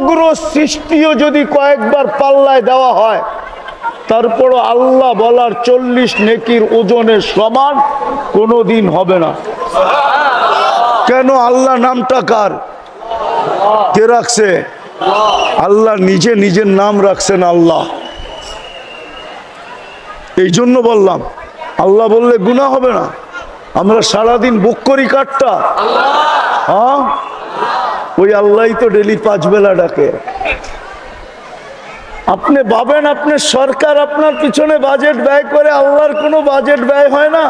সমগ্র সৃষ্টিও যদি কয়েকবার পাল্লায় দেওয়া হয়, তারপরও আল্লাহ বলার চল্লিশ নেকির ওজনের সমান কোনো দিন হবে না। কেন আল্লাহ নামটা কার? কে রাখছে? আল্লাহ নিজে নিজের নাম রাখছেন আল্লাহ। এই জন্য বললাম, আল্লাহ বললে গুণা হবে না। আমরা সারাদিন বুক করি কাঠটা হ্যাঁ? ওই আল্লাহই তো ডেলি পাঁচ বেলা ডাকে। আপনি ভাবেন আপনি সরকার, আপনার পিছনে বাজেট ব্যয় করে আল্লাহর কোনো বাজেট ব্যয় হয় না?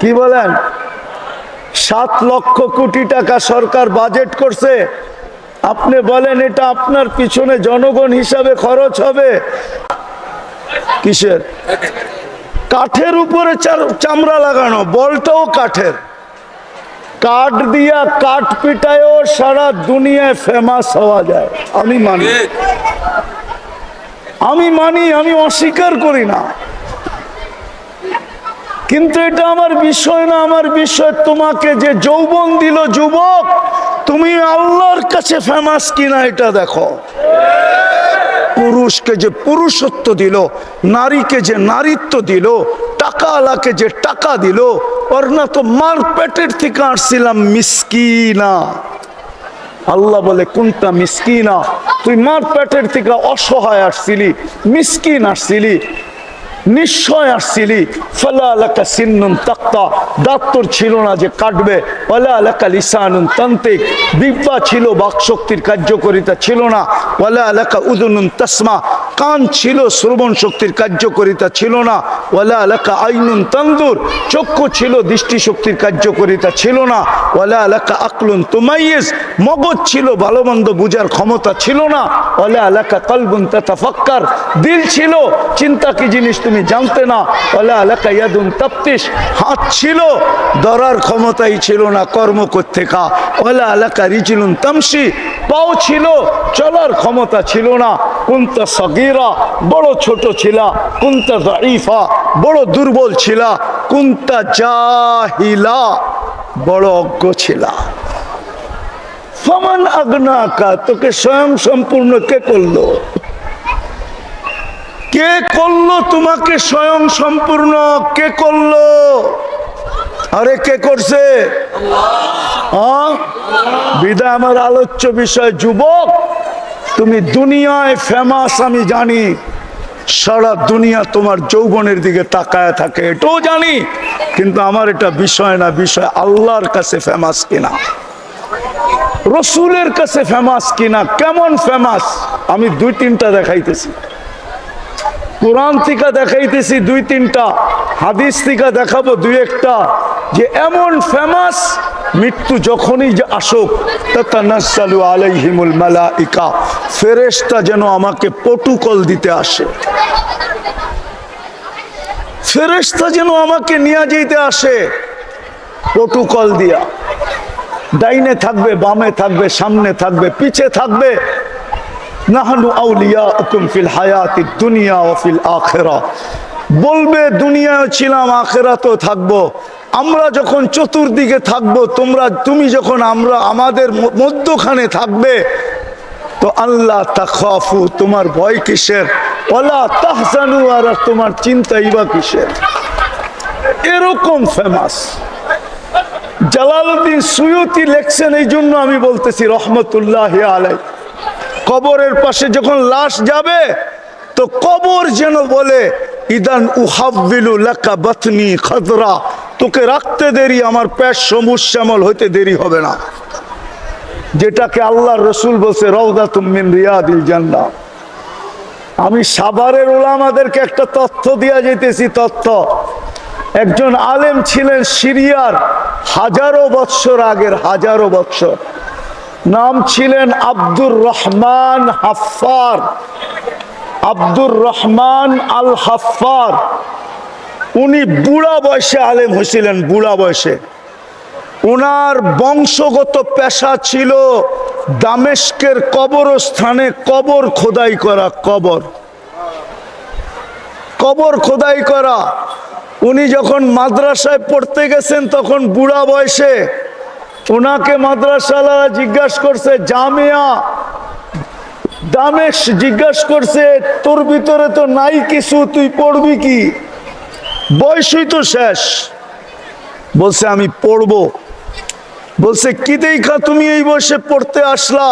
কি বলেন? সাত লক্ষ কোটি টাকা সরকার বাজেট করছে। আপনি বলেন এটা আপনার পিছনে জনগণ হিসাবে খরচ হবে। কিসের? কাঠের উপরে চামড়া লাগানো, বলটাও কাঠের। কাঠ দিয়া কাঠ পিটায়ও সারা দুনিয়ায় ফেমাস হওয়া যায়। আমি মানি। আমি মানি, আমি অস্বীকার করি না। কিন্তু এটা আমার বিষয় না, আমার বিষয় তোমাকে যে যৌবন দিল যুবক, তুমি আল্লাহর কাছে ফেমাস কিনা এটা দেখো। পুরুষকে যে পুরুষত্ব দিল, নারীকে যে নারীত্ব দিল টাকা আলাকে যে টাকা দিল ওর না তো মার পেটের থেকে আসছিলাম মিসকিনা। আল্লাহ বলে, কোনটা মিসকিনা? তুই মার পেটের থেকে অসহায় আসছিলি, মিসকিন আসছিলি নিশ্চয় আসছিলি। ফলা এলাকা সিন্নুন তাক্তা, দাঁত তোর ছিল না যে কাটবে। ওলা এলাকা লিসানুন তান্ত্রিক দিব্যা ছিল, বাকশক্তির কার্যকরিতা ছিল না। ওলা এলাকা উদুনুন তসমা কান ছিল, শ্রবণ শক্তির কার্যকরিতা ছিল না। ওলা এলাকা আইনুন তন্দুর চক্ষু ছিল দৃষ্টিশক্তির কার্যকরিতা ছিল না। ওলা এলাকা আকলুন তুমাইয়েস মগজ ছিল ভালো মন্দ বুঝার ক্ষমতা ছিল না। ওলা এলাকা কলবুন তথা ফক্কার দিল ছিল, চিন্তা কি জিনিস তুমি জানতে না। ওলা এলাকা ইয়াদুন তপ্তিস হাত ছিল, ধরার ক্ষমতাই ছিল না কর্ম করতে কা ওলা এলাকা রিচিলুন তামসি পাও ছিল, চলার ক্ষমতা ছিল না। কুন্তা সগিরা, বড় ছোট ছিলা, কুন্তা দাইফা বড় দুর্বল ছিলা, কুন্তা জাহিলা, বড় অজ্ঞ ছিলা। ফমান আগ্নাকা, তোকে স্বয়ং সম্পূর্ণ কে করল? কে করল তোমাকে স্বয়ং সম্পূর্ণ? কে করল? আরে কে করছে? বিদায় আমার আলোচ্য বিষয়, যুবক, তুমি দুনিয়ায় ফেমাস আমি জানি। সারা দুনিয়া তোমার যৌবনের দিকে তাকায় থাকে, এটাও জানি। কিন্তু আমার এটা বিষয় না, বিষয় আল্লাহর কাছে ফেমাস কিনা? রসুলের কাছে ফেমাস কিনা? কেমন ফেমাস আমি দুই তিনটা দেখাইতেছি। কোরআন থেকে দেখাইতেছি দুই তিনটা, হাদিস থেকে দেখাবো দুই একটা। যে এমন ফেমাস মৃত্যু যখনই যে আসুক মালাইকা, ফেরেশতা যেন আমাকে পটুকল দিতে আসে। ফেরেশতা যেন আমাকে নিয়ে যেতে আসে পটুকল দিয়া। ডাইনে থাকবে, বামে থাকবে, সামনে থাকবে, পিছে থাকবে। নাহানু আউলিয়া ফিল হায়াতি দুনিয়া ও ফিল আখেরা। বলবে, দুনিয়ায় ছিলাম, আখেরাতেও থাকব। আমরা যখন চতুর্দিকে থাকব, তোমরা, তুমি যখন আমরা, আমাদের মধ্যখানে থাকবে, তো আল্লাহ তাখাফু, তোমার ভয় কিসের? ওলা তাহজানু, আর তোমার চিন্তাই বা কিসের? এরকম ফেমাস জালালউদ্দিন সুয়ুতি লেখছেন, এই জন্য আমি বলতেছি, রহমতুল্লাহ আলাই কবরের পাশে যখন লাশ যাবে, তো কবর যেন বলে ইদান উহাবিলু লাকা বাতনি খদরা। তোকে রাখতে দেরি, আমার পেট সবুজ শ্যামল হইতে দেরি হবে না। যেটাকে আল্লাহর রসুল বলছে রওদা তুমিন রিয়াদিল জান্নাহ। আমি সাভারের ওলামাদেরকে একটা তথ্য দিয়া যেতেছি তথ্য। একজন আলেম ছিলেন সিরিয়ার হাজারো বৎসর আগের, হাজারো বৎসর। নাম ছিলেন আব্দুর রহমান হাফার আব্দুর রহমান আল হাফার। উনি বুড়া বয়সে আলেম হয়েছিলেন, বুড়া বয়সে। ওনার বংশগত পেশা ছিল দামেস্কের কবরস্থানে কবর খোদাই করা, কবর। কবর খোদাই করা। উনি যখন মাদ্রাসায় পড়তে গেছেন তখন বুড়া বয়সে ওনাকে মাদ্রাসালা জিজ্ঞাসা করছে, জামিয়া দামেশ জিজ্ঞাসা করছে, তোর ভিতরে তো নাই কিছু, তুই পড়বি কি? বয়সই তো শেষ। বলছে, আমি পড়ব। বলছে, কি দেখা তুমি এই বয়সে পড়তে আসলা?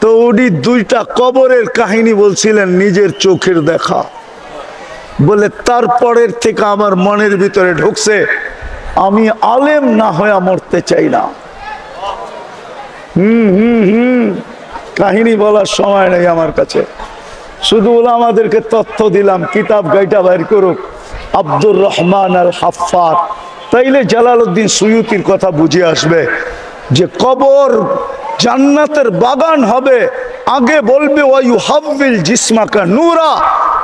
তো উনি দুইটা কবরের কাহিনী বলছিলেন, নিজের চোখের দেখা। বলে, তারপরের থেকে আমার মনের ভিতরে ঢুকছে, আমি আলেম না হয়ে মরতে চাই না। হুম হুম হুম। কাহিনী বলার সময় নেই আমার কাছে। শুধু আমাদেরকে তথ্য দিলাম, কিতাব গাইটা বাইর করুক। আব্দুর রহমান আল হাফার। তাইলে জালালউদ্দিন সুয়ুতির কথা বুঝে আসবে যে কবর জান্নাতের বাগান হবে। আগে বলবে ওয়াইউ হাব্বিল জিসমাকা নূরা।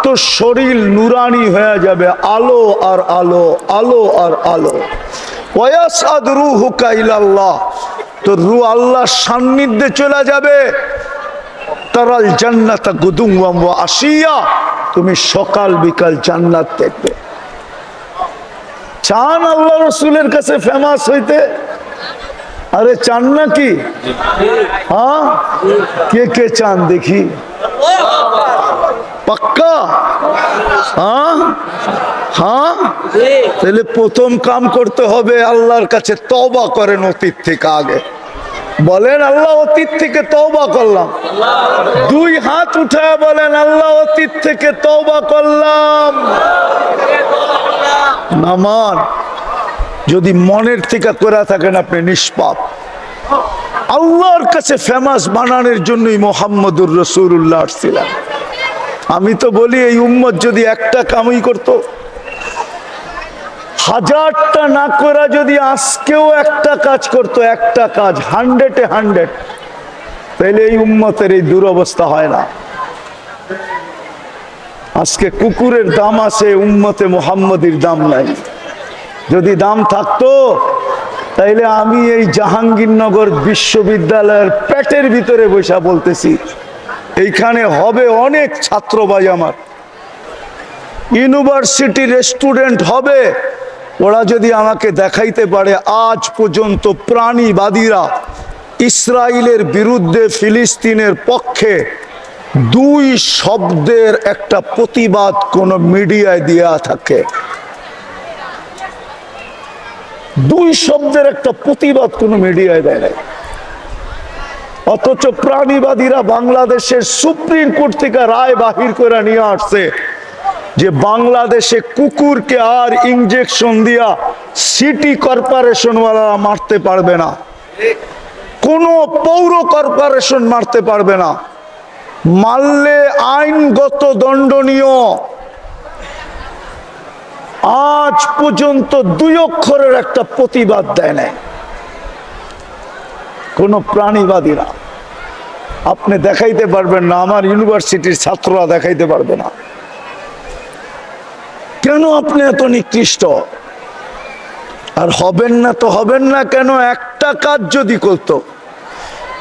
তো শরীর নুরানি হয়ে যাবে, আলো আর আলো আলো আর আলো। ওয়াসাদ রুহুকা ইলাল্লাহ। তো রু আল্লাহর সান্নিধ্যে চলে যাবে। তারাল জান্নাতা আসিয়া। তুমি সকাল বিকাল জান্নাত দেখবে। চান আল্লাহ রসুলের কাছে ফেমাস হইতে? আরে চান নাকি? হ্যাঁ? কে কে চান দেখি? পাক্কা? হ্যাঁ? হ্যাঁ? তাহলে প্রথম কাম করতে হবে আল্লাহর কাছে তবা করেন অতীত থেকে আগে। বলেন, আল্লাহ অতীত থেকে তওবা করলাম। দুই হাত উঠায় বলেন, আল্লাহ অতীত থেকে তওবা করলাম। নামান যদি মনের থেকে করে থাকেন আপনি নিষ্পাপ। আল্লাহর কাছে ফেমাস বানানোর জন্যই মোহাম্মদুর রসুল্লাহ আসছিলাম আমি তো বলি, এই উম্মত যদি একটা কামই করত হাজারটা না করা যদি আজকেও একটা কাজ করতো, একটা কাজ হান্ড্রেডে হান্ড্রেড তাহলে এই উম্মতের এই দুরবস্থা হয় না। আজকে কুকুরের দাম আছে, উম্মতে মোহাম্মদীর দাম নাই। যদি দাম থাকতো তাইলে আমি এই জাহাঙ্গীরনগর বিশ্ববিদ্যালয়ের পেটের ভিতরে বসা বলতেছি, এইখানে হবে অনেক ছাত্র ভাই আমার। ইউনিভার্সিটির স্টুডেন্ট হবে ওরা যদি আমাকে দেখাইতে পারে, আজ পর্যন্ত প্রাণীবাদীরা ইসরায়েলের বিরুদ্ধে ফিলিস্তিনের পক্ষে দুই শব্দের একটা প্রতিবাদ কোন মিডিয়ায় দেয়া থাকে। দুই শব্দের একটা প্রতিবাদ কোন মিডিয়ায় দেয় নাই। অথচ প্রাণীবাদীরা বাংলাদেশের সুপ্রিম কোর্ট থেকে রায় বাহির করে নিয়ে আসছে। যে বাংলাদেশে কুকুরকে আর ইঞ্জেকশন দিয়া সিটি কর্পোরেশন ওয়ালারা মারতে পারবে না। কোনো পৌর কর্পোরেশন মারতে পারবে না। মারলে আইনগত দণ্ডনীয়। আজ পর্যন্ত দুই অক্ষরের একটা প্রতিবাদ দেয় নাই। কোন প্রাণীবাদীরা। আপনি দেখাইতে পারবেন না, আমার ইউনিভার্সিটির ছাত্ররা দেখাইতে পারবে না। কেন আপনি এত নিকৃষ্ট? আর হবেন না তো হবেন না কেন? একটা কাজ যদি করতো।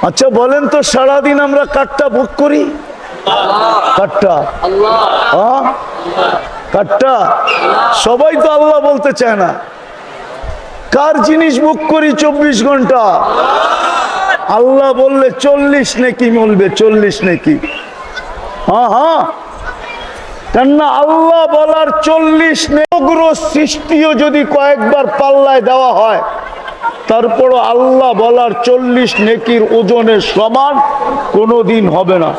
আচ্ছা বলেন তো, সারাদিন আমরা কাঠটা বুক করি? কাঠটা? হ্যাঁ? কাঠটা? সবাই তো আল্লাহ বলতে চায় না। কার জিনিস বুক করি চব্বিশ ঘণ্টা? আল্লাহ বললে চল্লিশ নেকি বলবে চল্লিশ নেকি। হ্যাঁ হ্যাঁ? কেননা আল্লাহ বলার চল্লিশ নেগ্র সৃষ্টিও যদি কয়েকবার পাল্লায় দেওয়া হয় তারপরও আল্লাহ বলার চল্লিশ নেকির ওজনের সমান কোনোদিন হবে না।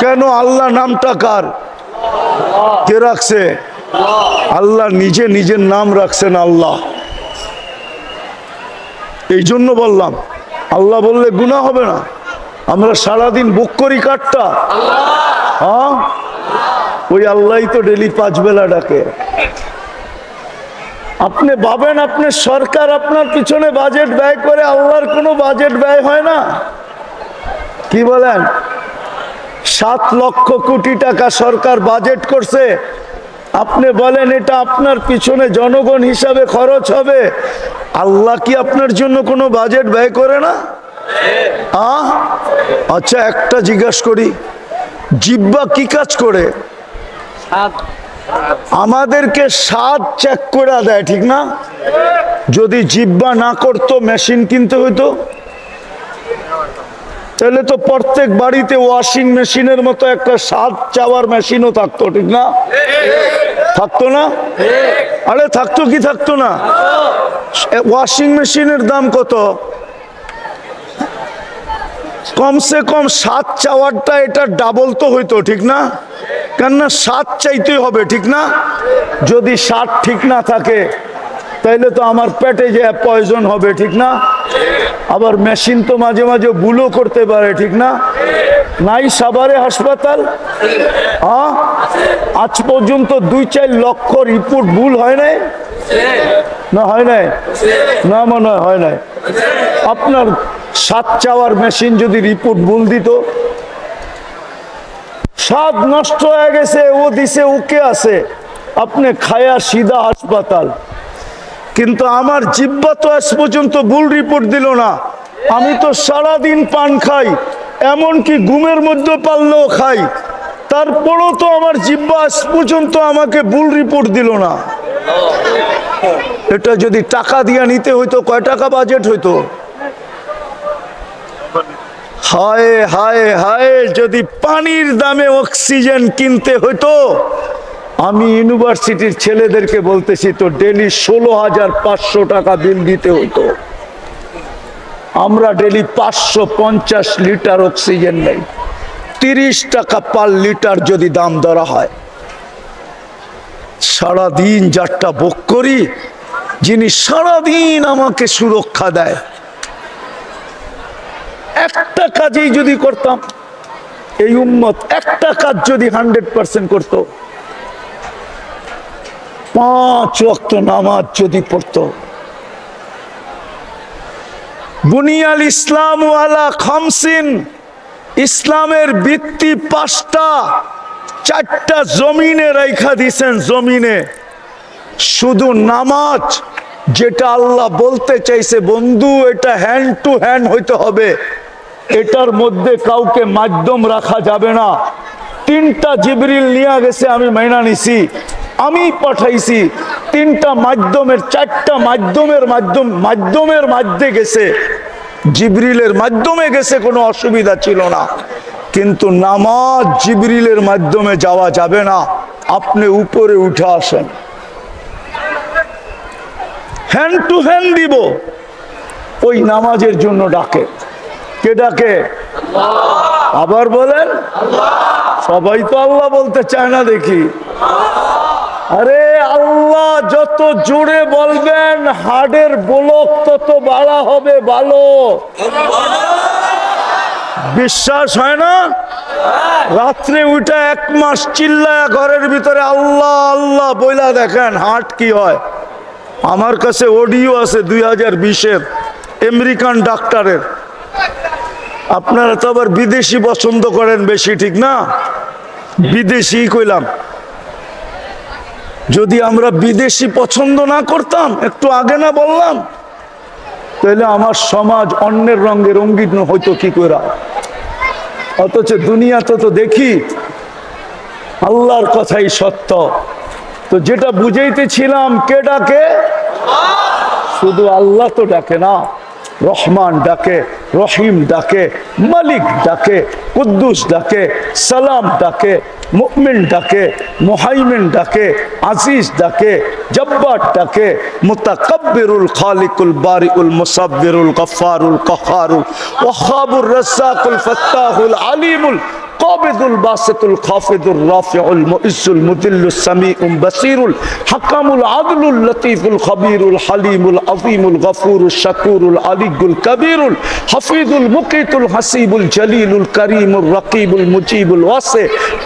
কেন আল্লাহ নামটা কার? কে রাখছে? আল্লাহ নিজে নিজের নাম রাখছেন আল্লাহ। এই জন্য বললাম আল্লাহ বললে গুণা হবে না। আমরা সারাদিন বুক করি কাঠটা হ্যাঁ? ওই আল্লাহ তো ডেলি পাঁচ বেলা ডাকে। আপনি ভাবেন আপনি সরকার, আপনার পিছনে বাজেট ব্যয় করে আল্লাহর কোনো বাজেট ব্যয় হয় না? কি বলেন? সাত লক্ষ কোটি টাকা সরকার বাজেট করছে। আপনি বলেন এটা আপনার পিছনে জনগণ হিসাবে খরচ হবে। আল্লাহ কি আপনার জন্য কোনো বাজেট ব্যয় করে না? আচ্ছা একটা জিজ্ঞাসা করি। জিব্বা কি কাজ করে? আমাদেরকে স্বাদ চেক করে দেয় ঠিক না? যদি জিব্বা না করতো মেশিন কিনতে হইতো? তাহলে তো প্রত্যেক বাড়িতে ওয়াশিং মেশিনের মতো একটা স্বাদ চাওয়ার মেশিনও থাকতো ঠিক না? থাকতো না? আরে থাকতো কি থাকতো না? ওয়াশিং মেশিনের দাম কত? কমসে কম সাত চাওয়ারটা, এটা ডাবল তো হইতো, ঠিক না? কেননা সাত চাইতে হবে, ঠিক না? যদি সাত ঠিক না থাকে, তাইলে তো আমার পেটে যে পয়জন হবে, ঠিক না? আবার মেশিন তো মাঝে মাঝে ভুলও করতে পারে, ঠিক না? নাই সাভারে হাসপাতাল? হ্যাঁ? আজ পর্যন্ত দুই চার লক্ষ রিপোর্ট ভুল হয় নাই? না, হয় নাই? না মনে হয় নাই। আপনার সাত চাওয়ার মেশিন যদি রিপোর্ট ভুল দিত স্বাদ নষ্ট হয়ে গেছে, ও দিছে, ওকে আছে। আপনি খায়া সিধা হাসপাতাল। কিন্তু আমার জিব্বা তো আজ পর্যন্ত ভুল রিপোর্ট দিল না। আমি তো সারাদিন পান খাই, এমনকি ঘুমের মধ্যে পারলেও খাই। তারপরও তো আমার জিব্বা আজ পর্যন্ত আমাকে ভুল রিপোর্ট দিল না। এটা যদি টাকা দিয়ে নিতে হইতো, কয় টাকা বাজেট হইতো? হায় হায় হায়, যদি পানির দামে অক্সিজেন কিনতে হইতো, আমি ইউনিভার্সিটির ছেলেদেরকে বলতেছি তো ডেলি ষোলো হাজার পাঁচশো টাকা বিল দিতে হইতো। আমরা ডেলি পাঁচশো পঞ্চাশ লিটার অক্সিজেন নেই। তিরিশ টাকা পার লিটার যদি দাম ধরা হয়। সারাদিন যারটা বুক করি, যিনি সারাদিন আমাকে সুরক্ষা দেয় একটা কাজেই যদি করতাম, এই উম্মত একটা কাজ যদি হান্ড্রেড পার্সেন্ট করতো, পাঁচ ওয়াক্ত নামাজ যদি পড়তো। বুনিয়াল ইসলাম ওয়ালা খামসিন, ইসলামের ভিত্তি পাঁচটা, চারটা জমিনে রেখা দিছেন জমিনে। শুধু নামাজ যেটা আল্লাহ বলতে চাইছে, বন্ধু, এটা হ্যান্ড টু হ্যান্ড হইতে হবে। এটার মধ্যে কাউকে মাধ্যম রাখা যাবে না। তিনটা জিবরিল নিয়ে গেছে, আমি মাইনা নিছি আমি পাঠাইছি। তিনটা মাধ্যমের, চারটা মাধ্যমের মাধ্যম, মাধ্যমের মাধ্যমে গেছে। জিবরিলের মাধ্যমে গেছে, কোনো অসুবিধা ছিল না। কিন্তু নামাজ জিবরিলের মাধ্যমে যাওয়া যাবে না। আপনি উপরে উঠে আসেন। হ্যান্ড টু হ্যান্ড দিব। ওই নামাজের জন্য ডাকে। কে ডাকে? আবার বলেন সবাই তো আল্লাহ বলতে চায় না দেখি। আরে আল্লাহ যত জোরে বলবেন হাড়ের বলক তত বাড়া হবে ভালো। বিশ্বাস হয় না? রাত্রে উঠে এক মাস চিল্লা ঘরের ভিতরে আল্লাহ আল্লাহ বইলা দেখেন হাট কি হয়। আমার কাছে অডিও আছে দুই হাজার বিশের আমেরিকান ডাক্তারের। আপনারা তো আবার বিদেশি পছন্দ করেন বেশি ঠিক না? বিদেশি কইলাম। যদি আমরা বিদেশি পছন্দ না করতাম একটু আগে না বললাম তাহলে আমার সমাজ অন্যের রঙে রঙ্গিন হইতো কি করে অথচ দুনিয়াতে তো দেখি আল্লাহর কথাই সত্য। তো যেটা বুঝাইতেছিলাম কে ডাকে? শুধু আল্লাহ তো ডাকে না। রহমান ডাকে, রহিম ডাকে, মালিক ডাকে, কুদ্দুস ডাকে, সালাম ডাকে, মুমিন ডাকে, মোহাইমিন ডাকে, আজিজ ডাকে, জব্বার ডাকে, মুতাকাব্বিরুল খালিকুল বারিউল মুসাব্বিরুল গফফারুল কহারুল ওয়াহাবুর রাজ্জাকুল ফাত্তাহুল আলিমুল কবেদুল বাসেতুল খাফেদুল রাফিউল মুইসুল মুদিল্লুস সামিউল বাসিরুল হাকামুল আদলুল লতিফুল খবিরুল হালিমুল আযীমুল গফুরুল শাকুরুল আলিগুল কবিরুল হাফিজুল মুকিতুল হাসিবুল জলিলুল করিমুল রকিবুল মুজিবুল ওয়াসে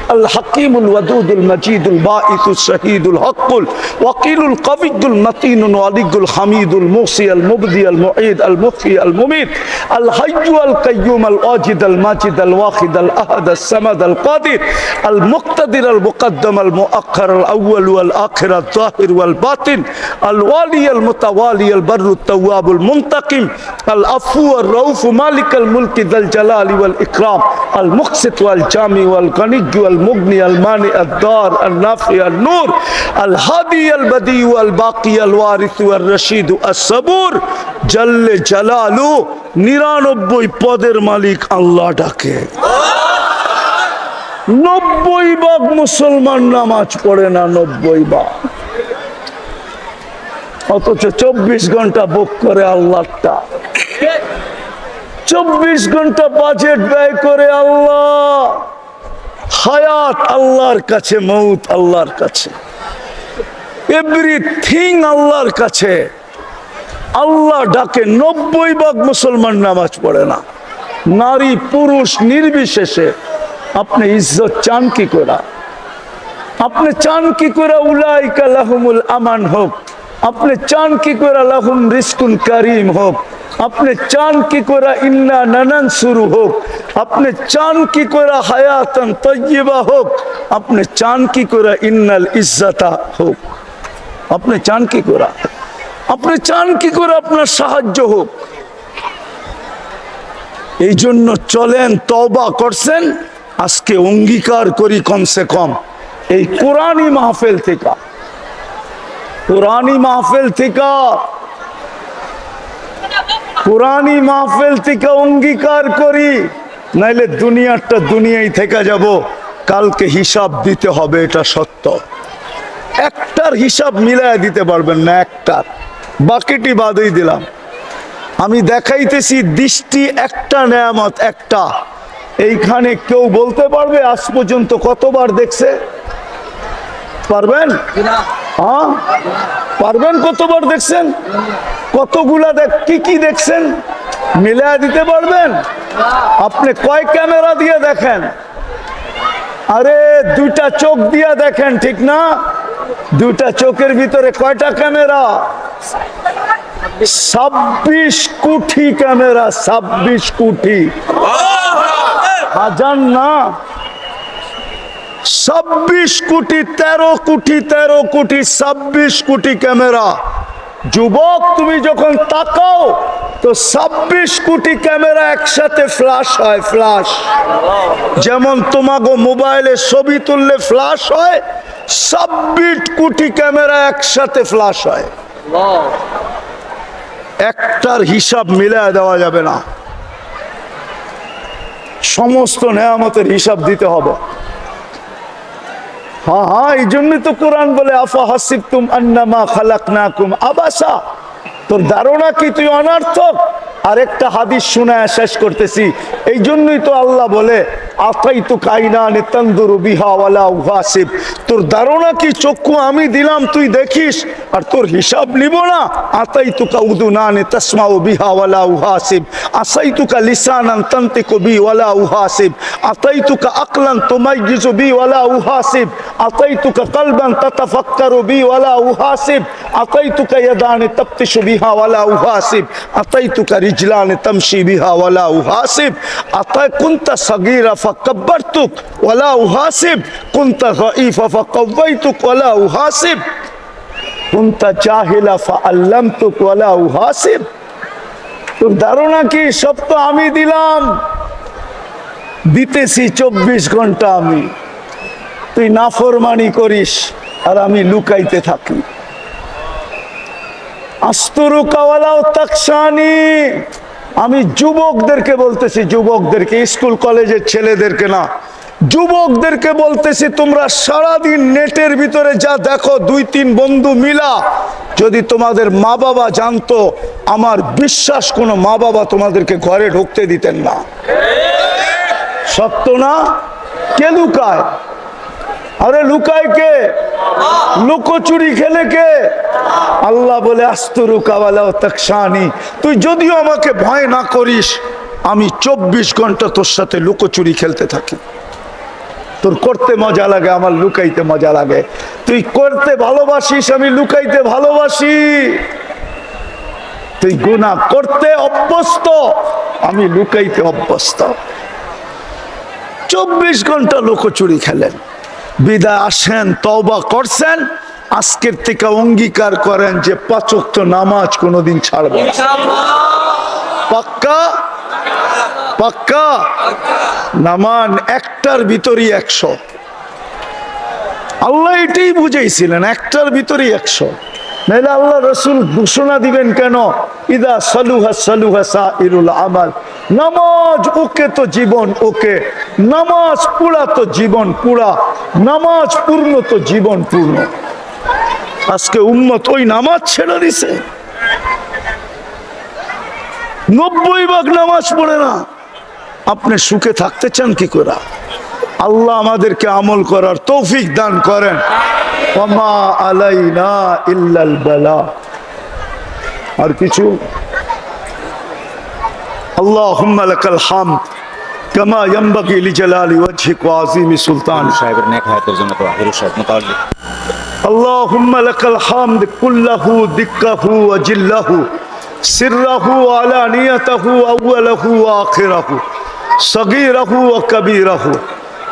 আল হাকিমুল ওয়াদুদুল মজিদুল বাঈসুস শহীদুল হকুল ওয়াকিলুল কবিদুল মতিনুল আলিগুল হামিদুল মুসিয়াল মুবদিয়াল মুঈদ আল মুফি আল মুমিত আল হাইয়্যু আল কাইয়্যুম আল ওয়াজিদ আল মাজিদ আল ওয়াহিদ আল আহাদ السمد القادر المقتدر المقدم المؤخر الأول والآخر الظاهر والباطن الوالي المتوالي البر التواب المنتقم العفو الرؤوف مالك الملك ذا الجلال والإكرام المقسط والجامع والغني والمغني المانع الدار النافع النور الهادي البديع والباقي الوارث والرشيد الصبور جل জালালু নিরানব্বই পদের মালিক আল্লাহ ডাকে নব্বই ভাগ মুসলমান নামাজ পড়ে না নব্বই ভাগ অথচ চব্বিশ ঘণ্টা বুক করে আল্লাহটা। চব্বিশ ঘণ্টা বাজেট ব্যয় করে আল্লাহ। হায়াত আল্লাহর কাছে, মৌত আল্লাহর কাছে। এভরিথিং আল্লাহর কাছে। আল্লাহ ডাকে নব্বই ভাগ মুসলমান নামাজ পড়ে না। নারী, পুরুষ, নির্বিশেষে আপনি ইজ্জত চান কি করা? আপনি চান কি করে উলাইকা লাহুমুল আমান হোক? আপনি চান কি করে লাহুম রিস্কুন কারিম হোক? আপনি চান কি করে ইন্না নানান শুরু হোক? আপনি চান কি করে হায়াতান তৈবা হোক? আপনি চান কি করে ইন্নাল ইজ্জাতা হোক? আপনি চান কি করে? আপনি চান কি করে আপনার সাহায্য হোক? এই জন্য চলেন, তওবা করছেন আজকে অঙ্গীকার করি কমসে কম এই কোরআনই মাহফেল থেকে। কোরআনই মাহফেল থেকে। কোরআনই মাহফেল থেকে অঙ্গীকার করি, নাইলে দুনিয়াটা দুনিয়াই থেকে যাব। কালকে হিসাব দিতে হবে, এটা সত্য। একটার হিসাব মিলায় দিতে পারবেন না একটার। বাকিটি বাদই দিলাম। আমি দেখাইতেছি, দৃষ্টি একটা, নেয়ামত একটা। এইখানে কেউ বলতে পারবে? আজ পর্যন্ত কতবার দেখছে? পারবেন? হ্যাঁ? পারবেন কতবার দেখছেন? কতগুলা দেখ কি কি দেখছেন? মিলায় দিতে পারবেন? আপনি কয় ক্যামেরা দিয়ে দেখেন? আরে, দুইটা চোখ দিয়ে দেখেন, ঠিক না? দুইটা চোখের ভিতরে কয়টা ক্যামেরা? ছাব্বিশ কোটি ক্যামেরা, ছাব্বিশ কোটি। হাজার না। ছাব্বিশ কোটি তেরো কোটি তেরো কোটি ছাব্বিশ কোটি ক্যামেরা। যুবক তুমি যখন তাকাও তো ছাব্বিশ কোটি ক্যামেরা একসাথে ফ্লাশ হয় ফ্লাশ যেমন তোমাকে মোবাইলে ছবি তুললে ফ্লাশ হয় ছাব্বিশ কোটি ক্যামেরা একসাথে ফ্লাশ হয়। একটার হিসাব মিলায় দেওয়া যাবে না। সমস্ত নেয়ামতের হিসাব দিতে হবে। হ্যাঁ হ্যাঁ এই জন্যই তো কোরআন বলে, আফা হাসিব তুম আন্নামা খালাক নাকুম আবাসা। তোর ধারণা কি? তুই অনার্থক। আরেকটা হাদিস শোনায় শেষ করতেছি। এই জন্যই তো আল্লাহ বলে বিহা তোর কি? চক্ষু আমি দিলাম, তুই দেখিস। আর তোর হিসাব নিব না। আতাই তুকা উদু ওয়ালা উহাসিব। আসাই তুকা বি উহাসিব। আতাই তুকা আকলান তুমাইজিজু বি ওয়ালা উহাসিব। আতাই তুকা কলবান তাতাফাক্কারু বি ওয়ালা উহাসিব। আতাই তুকা ইয়াদান তফতিশু বিহা উহাসিব। আতাই তুকা রিজলান তমশি বিহা উহাসিব। আতাই কুনতা সগীরা فكبرتك ولا أحاسب كنت যাঈফা فقويتك ولا أحاسب كنت জাহিলা ফাআল্লামতুক ولا أحاسب তোর ধারণা কি? সব তো আমি দিলাম। দিতেছি চব্বিশ ঘণ্টা আমি। তুই নাফরমানি করিস আর আমি লুকাইতে থাকি। আস্তরু কাওয়ালাও তাকসানি আমি যুবকদেরকে বলতেছি, যুবকদেরকে, স্কুল, কলেজের ছেলেদেরকে না। যুবকদেরকে বলতেছি, তোমরা সারাদিন নেটের ভিতরে যা দেখো, দুই, তিন বন্ধু মিলা, যদি তোমাদের মা বাবা জানতো, আমার বিশ্বাস কোনো মা বাবা তোমাদেরকে ঘরে ঢুকতে দিতেন না। সত্য না? কে লুকায়? আরে লুকায় কে? লুকোচুরি খেলে কে? আল্লাহ বলে আস্তরু কাওয়ালা তাকসানি তুই যদিও আমাকে ভয় না করিস, আমি চব্বিশ ঘণ্টা তোর সাথে লুকোচুরি খেলতে থাকি। তোর করতে মজা লাগে, আমার লুকাইতে মজা লাগে। তুই করতে ভালোবাসিস, আমি লুকাইতে ভালোবাসি। তুই গুণা করতে অভ্যস্ত, আমি লুকাইতে অভ্যস্ত। চব্বিশ ঘণ্টা লোকচুরি খেলেন। বিদায় আসেন তওবা করছেন আজকের থেকে অঙ্গীকার করেন যে পাচক নামাজ কোনোদিন ছাড়ব না। পাক্কা? পাক্কা? নামান একটার ভিতরই একশো। আল্লাহ এটাই বুঝেছিলেন একটার ভিতরই একশো। নাহলে আল্লাহ রসুল ঘোষণা দিবেন কেন? ইদা আমাল। নামাজ ওকে তো জীবন ওকে। নামাজ তো জীবন নামাজ পূর্ণ তো জীবন পূর্ণ। আজকে উম্মত ওই নামাজ ছেড়ে দিছে। নব্বই ভাগ নামাজ পড়ে না। আপনি সুখে থাকতে চান কি করে? আল্লাহ আমাদেরকে আমল করার তৌফিক দান করেন ওমা আলাইনা ইল্লাল বালা আর কিছু আল্লাহুম্মা লাকাল হামদ কামা ইয়ানবাগি লিজালালি ওয়াজহিক ওয়া আযীমি সুলতান সাহেবের নেক হায়াতের জন্য তো হিরু সাহেব মোতাল্লি اللهم لك الحمد كله دكه وجله سره علانيته أوله وآخره صغيره وكبيره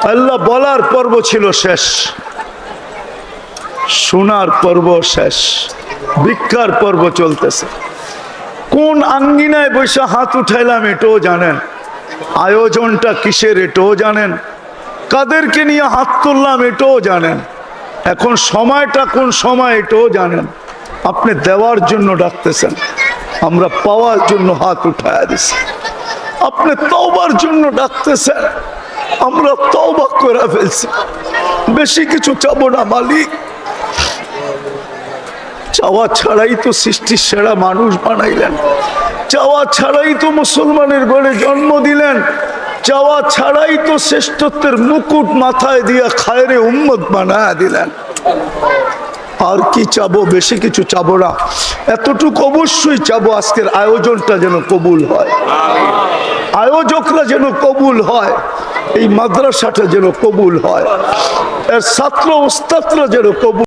আল্লাহ বলার পর্ব ছিল শেষ। শোনার পর্ব শেষ। ভিক্ষার পর্ব চলতেছে। কোন আঙ্গিনায় বসে হাত উঠাইলাম এটাও জানেন। আয়োজনটা কিসের এটাও জানেন। কাদেরকে নিয়ে হাত তুললাম এটাও জানেন। এখন সময়টা কোন সময় এটাও জানেন। আপনি দেওয়ার জন্য ডাকতেছেন। আমরা পাওয়ার জন্য হাত উঠায় দিছি। আপনি তওবার জন্য ডাকতেছেন। আমরা তবা করে ফেলছি। বেশি কিছু চাবো না, মালিক। চাওয়া ছাড়াই তো সৃষ্টির সেরা মানুষ বানাইলেন। চাওয়া ছাড়াই তো মুসলমানের ঘরে জন্ম দিলেন। চাওয়া ছাড়াই তো শ্রেষ্ঠত্বের মুকুট মাথায় দিয়া খায়রে উম্মত বানায় দিলেন। আর কি চাবো? বেশি কিছু চাবো না। এতটুকু অবশ্যই চাবো আজকের আয়োজনটা যেন কবুল হয়। আয়োজকরা যেন কবুল হয়, এই মাদ্রাসাটা যেন কবুল হয়। এর ছাত্র ওস্তাদরা যেন কবুল